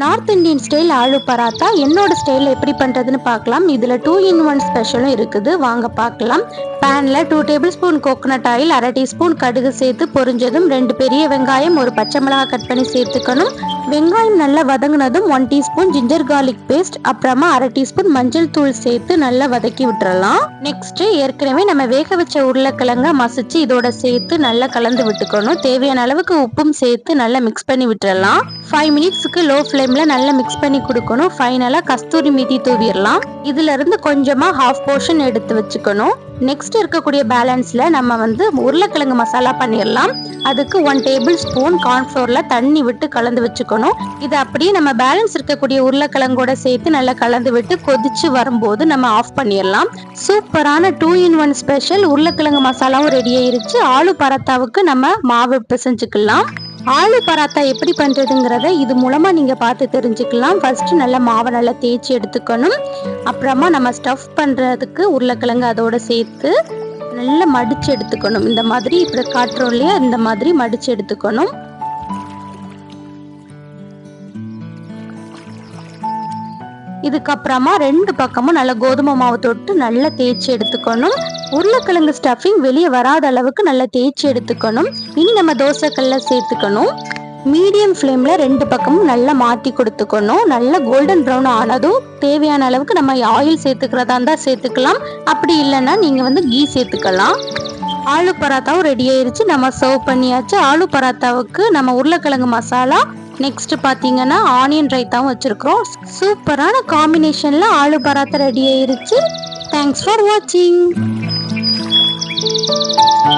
North Indian style aloo paratha என்னோட ஸ்டைலில் எப்படி பண்ணுறதுன்னு பார்க்கலாம். இதில் டூ இன் ஒன் ஸ்பெஷலும் இருக்குது. வாங்க பார்க்கலாம். பேனில் two tablespoon coconut oil அரை டீஸ்பூன் கடுகு சேர்த்து பொரிஞ்சதும் ரெண்டு பெரிய வெங்காயம் ஒரு பச்சை மிளகாய் கட் பண்ணி சேர்த்துக்கணும். வெங்காயம் நல்லா வதங்கினதும் one teaspoon ginger garlic paste அப்புறமா அரை டீஸ்பூன் மஞ்சள் தூள் சேர்த்து நல்லா வதக்கி விட்டுறலாம். நெக்ஸ்ட் ஏற்கனவே நம்ம வேக வச்ச உருளைக்கிழங்க மசிச்சு இதோட சேர்த்து நல்லா கலந்து விட்டுக்கணும். தேவையான அளவுக்கு உப்பும் சேர்த்து நல்லா மிக்ஸ் பண்ணி விட்டுறலாம். ஃபைவ் மினிட்ஸுக்கு லோ ஃப்ளேமில் நல்லா மிக்ஸ் பண்ணி கொடுக்கணும். ஃபைனலாக கஸ்தூரி மீதி தூவிடலாம். இதுல இருந்து கொஞ்சமாக ஹாஃப் போர்ஷன் எடுத்து வச்சுக்கணும். நெக்ஸ்ட் இருக்கக்கூடிய பேலன்ஸில் நம்ம வந்து உருளைக்கிழங்கு மசாலா பண்ணிடலாம். அதுக்கு ஒன் டேபிள் ஸ்பூன் கார்ன்ஃப்ளோரில் தண்ணி விட்டு கலந்து வச்சுக்கணும். இது அப்படியே நம்ம பேலன்ஸ் இருக்கக்கூடிய உருளைக்கிழங்கோட சேர்த்து நல்லா கலந்து விட்டு கொதிச்சு வரும்போது நம்ம ஆஃப் பண்ணிடலாம். சூப்பரான டூ இன் ஒன் ஸ்பெஷல் உருளைக்கிழங்கு மசாலாவும் ரெடி ஆயிருச்சு. ஆலு பரத்தாவுக்கு நம்ம மாவு பிசைஞ்சுக்கலாம் ஆலு பராத்தா எப்படி பண்ணுறதுங்கிறத இது மூலமாக நீங்கள் பார்த்து தெரிஞ்சுக்கலாம். ஃபஸ்ட்டு நல்லா மாவை நல்லா தேய்ச்சி எடுத்துக்கணும். அப்புறமா நம்ம ஸ்டஃப் பண்ணுறதுக்கு உருளைக்கிழங்கு அதோட சேர்த்து நல்லா மடித்து எடுத்துக்கணும். இந்த மாதிரி இப்போ காட்டுறோம் இல்லையா? இந்த மாதிரி மடித்து எடுத்துக்கணும். இதுக்கப்புறமா ரெண்டு பக்கமும் நல்லா கோதுமை மாவு தொட்டு நல்லா தேய்ச்சி எடுத்துக்கணும். உருளைக்கிழங்கு ஸ்டஃபிங் வெளியே வராத அளவுக்கு நல்லா தேய்ச்சி எடுத்துக்கணும். இனி நம்ம தோசைக்கல்ல சேர்த்துக்கணும். மீடியம் ஃப்ளேமில் ரெண்டு பக்கமும் நல்லா மாற்றி கொடுத்துக்கணும். நல்லா கோல்டன் ப்ரௌன் ஆனதும் தேவையான அளவுக்கு நம்ம ஆயில் சேர்த்துக்கிறதா இருந்தால் சேர்த்துக்கலாம். அப்படி இல்லைன்னா நீங்கள் வந்து கீ சேர்த்துக்கலாம். ஆலு பராத்தாவும் ரெடி ஆயிருச்சு. நம்ம சர்வ் பண்ணியாச்சு. ஆலு பராத்தாவுக்கு நம்ம உருளைக்கிழங்கு மசாலா நெக்ஸ்ட் பார்த்தீங்கன்னா ஆனியன் ரைத்தாவும் வச்சுருக்கிறோம். சூப்பரான காம்பினேஷனில் ஆலு பராத்தா ரெடி ஆயிருச்சு. தேங்க்ஸ் ஃபார் வாட்சிங்